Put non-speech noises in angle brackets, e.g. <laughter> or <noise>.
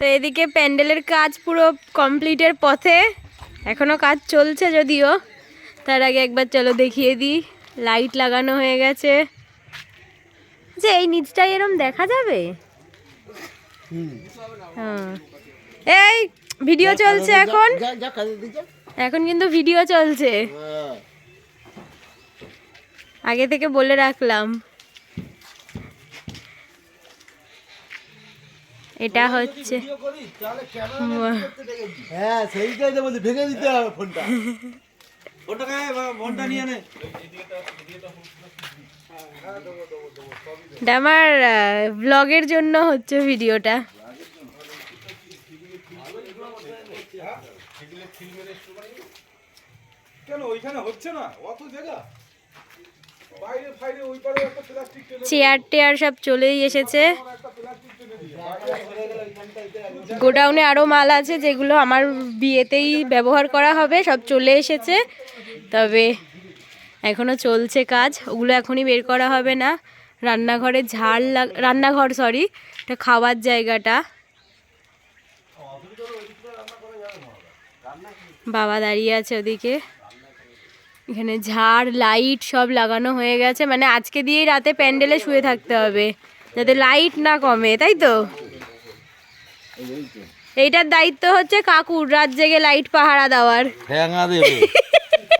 তো এদিকে প্যান্ডেলের কাজ পুরো কমপ্লিটের পথে। এখনও কাজ চলছে যদিও। তার আগে একবার চলো দেখিয়ে দিই। লাইট লাগানো হয়ে গেছে। যে এই নিচটাই এরম দেখা যাবে? হ্যাঁ। এই ভিডিও চলছে এখন। এখন কিন্তু ভিডিও চলছে। হ্যাঁ। আগে থেকে বলে রাখলাম। এটা হচ্ছে হ্যাঁ সেইটাই তো বলছি ভেঙে দিতে হবে ফোনটা। ফোনটা ফোনটা নিয়ে নে। এটা আমার ব্লগের জন্য হচ্ছে ভিডিওটা। কেন ওইখানে হচ্ছে না? অত জায়গা? বাইরে ফাইরে ওই পারে একটা প্লাস্টিক টেনে চেয়ার টেয়ার সব চলেই এসেছে। গোডাউনে আরও মাল আছে যেগুলো আমার বিয়েতেই ব্যবহার করা হবে, সব চলে এসেছে। তবে এখনও চলছে কাজ, ওগুলো এখনই বের করা হবে না। রান্নাঘরে ঝাড় লাগ, রান্নাঘর সরি এটা খাওয়ার জায়গাটা। বাবা দাঁড়িয়ে আছে ওদিকে। এখানে ঝাড়, লাইট সব লাগানো হয়ে গেছে। মানে আজকে দিয়েই রাতে প্যান্ডেলে শুয়ে থাকতে হবে। যাতে লাইট না কমে তাই তো? এইটার দায়িত্ব হচ্ছে কাকুর রাত জেগে লাইট পাহারা দেওয়ার। <laughs>